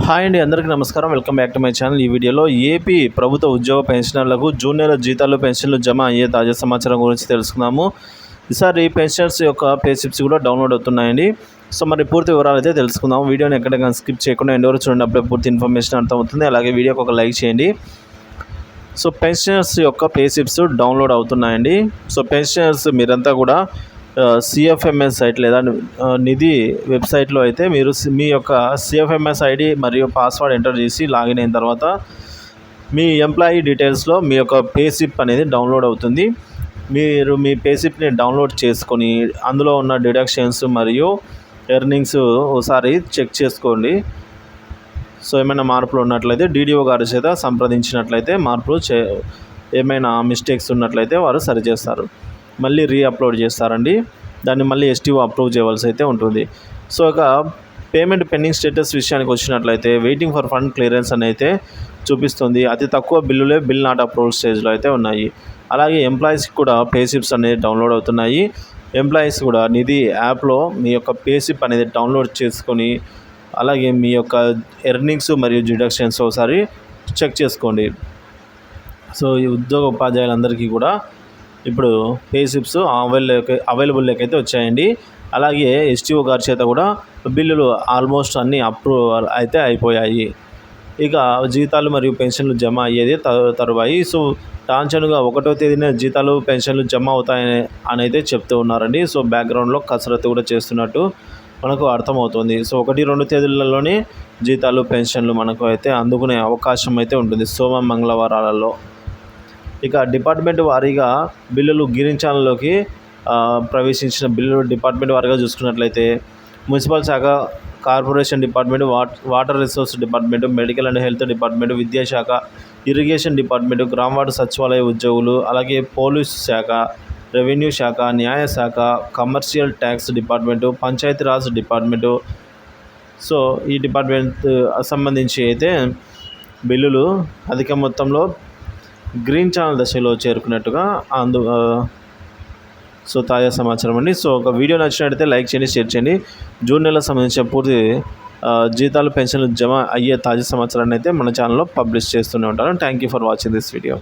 Hi అండి అందరికీ నమస్కారం. Welcome back to my channel. ఈ వీడియోలో ఏపీ ప్రభుత్వ ఉద్యోగ పెన్షనర్లకు జూన్ నెల జీతాలు పెన్షన్లు జమ అయ్యే తాజా సమాచారం గురించి తెలుసుకుందాము. ఈసారి పెన్షనర్స్ యొక్క పే స్లిప్స్ కూడా డౌన్లోడ్ అవుతున్నాయండి. సో మరి పూర్తి వివరాలు అయితే తెలుసుకుందాం వీడియోని ఎక్కడైనా స్కిప్ చేయకుండా ఎండ్ వరకు చూడండి అప్పుడే పూర్తి ఇన్ఫర్మేషన్ అర్థమవుతుంది. అలాగే వీడియోకి ఒక లైక్ చేయండి. సో పెన్షనర్స్ యొక్క పే స్లిప్స్ డౌన్లోడ్ అవుతున్నాయండి. సో పెన్షనర్స్ మీరంతా కూడా సిఎఫ్ఎంఎస్ సైట్ లేదా నిధి వెబ్సైట్లో అయితే మీరు మీ యొక్క సిఎఫ్ఎంఎస్ ఐడి మరియు పాస్వర్డ్ ఎంటర్ చేసి లాగిన్ అయిన తర్వాత మీ ఎంప్లాయీ డీటెయిల్స్లో మీ యొక్క పేసిప్ అనేది డౌన్లోడ్ అవుతుంది. మీరు మీ పేసిప్ని డౌన్లోడ్ చేసుకొని అందులో ఉన్న డిడక్షన్స్ మరియు ఎర్నింగ్స్ ఒకసారి చెక్ చేసుకోండి. సో ఏమైనా మార్పులు ఉన్నట్లయితే డీడీఓ గారి చేత సంప్రదించినట్లయితే మార్పులు చే ఏమైనా మిస్టేక్స్ ఉన్నట్లయితే వారు సరిచేస్తారు మళ్ళీ రీ అప్లోడ్ చేస్తారండి. దాన్ని మళ్ళీ ఎస్టీఓ అప్రూవ్ చేయవలసి అయితే ఉంటుంది. సో ఇక పేమెంట్ పెండింగ్ స్టేటస్ విషయానికి వచ్చినట్లయితే వెయిటింగ్ ఫర్ ఫండ్ క్లియరెన్స్ అని అయితే చూపిస్తుంది. అతి తక్కువ బిల్లులే బిల్ నాట్ అప్రూవల్ స్టేజ్లో అయితే ఉన్నాయి. అలాగే ఎంప్లాయీస్కి కూడా పే అనేది డౌన్లోడ్ అవుతున్నాయి. ఎంప్లాయీస్ కూడా నిధి యాప్లో మీ యొక్క పే అనేది డౌన్లోడ్ చేసుకొని అలాగే మీ యొక్క ఎర్నింగ్స్ మరియు డిడక్షన్స్ ఒకసారి చెక్ చేసుకోండి. సో ఈ ఉద్యోగ ఉపాధ్యాయులందరికీ కూడా ఇప్పుడు పే స్లిప్స్ అవైల్ అవైలబుల్లోకి అయితే వచ్చాయండి. అలాగే ఎస్టీఓ గారి చేత కూడా బిల్లులు ఆల్మోస్ట్ అన్నీ అప్రూవల్ అయితే అయిపోయాయి. ఇక జీతాలు మరియు పెన్షన్లు జమ అయ్యేది త- తరువాయి. సో టాన్షన్గా ఒకటో తేదీన జీతాలు పెన్షన్లు జమ అవుతాయని అని అయితే చెప్తూ ఉన్నారండి. సో బ్యాక్గ్రౌండ్లో కసరత్తు కూడా చేస్తున్నట్టు మనకు అర్థమవుతుంది. సో ఒకటి రెండు తేదీలలోనే జీతాలు పెన్షన్లు మనకు అయితే అందుకునే అవకాశం అయితే ఉంటుంది సోమ మంగళవారాలలో. ఇక డిపార్ట్మెంట్ వారీగా బిల్లులు గిరించాలలోకి ఛానల్లోకి ప్రవేశించిన బిల్లులు డిపార్ట్మెంట్ వారీగా చూసుకున్నట్లయితే మున్సిపల్ శాఖ corporation department water resource department medical and health department విద్యాశాఖ ఇరిగేషన్ డిపార్ట్మెంట్ గ్రామవార్డు సచివాలయ ఉద్యోగులు అలాగే పోలీస్ శాఖ రెవెన్యూ శాఖ న్యాయ శాఖ commercial tax department Panchayatiraj department. So ఈ డిపార్ట్మెంట్ సంబంధించి అయితే బిల్లులు అధిక మొత్తంలో గ్రీన్ ఛానల్ దశలో చేరుకున్నట్టుగా అందు సో తాజా సమాచారం అండి. సో ఒక వీడియో నచ్చినట్టయితే లైక్ చేయండి షేర్ చేయండి. జూన్ నెలకు సంబంధించిన పూర్తి జీతాలు పెన్షన్లు జమ అయ్యే తాజా సమాచారాన్ని అయితే మన ఛానల్లో పబ్లిష్ చేస్తూనే ఉంటాను. Thank you for watching this video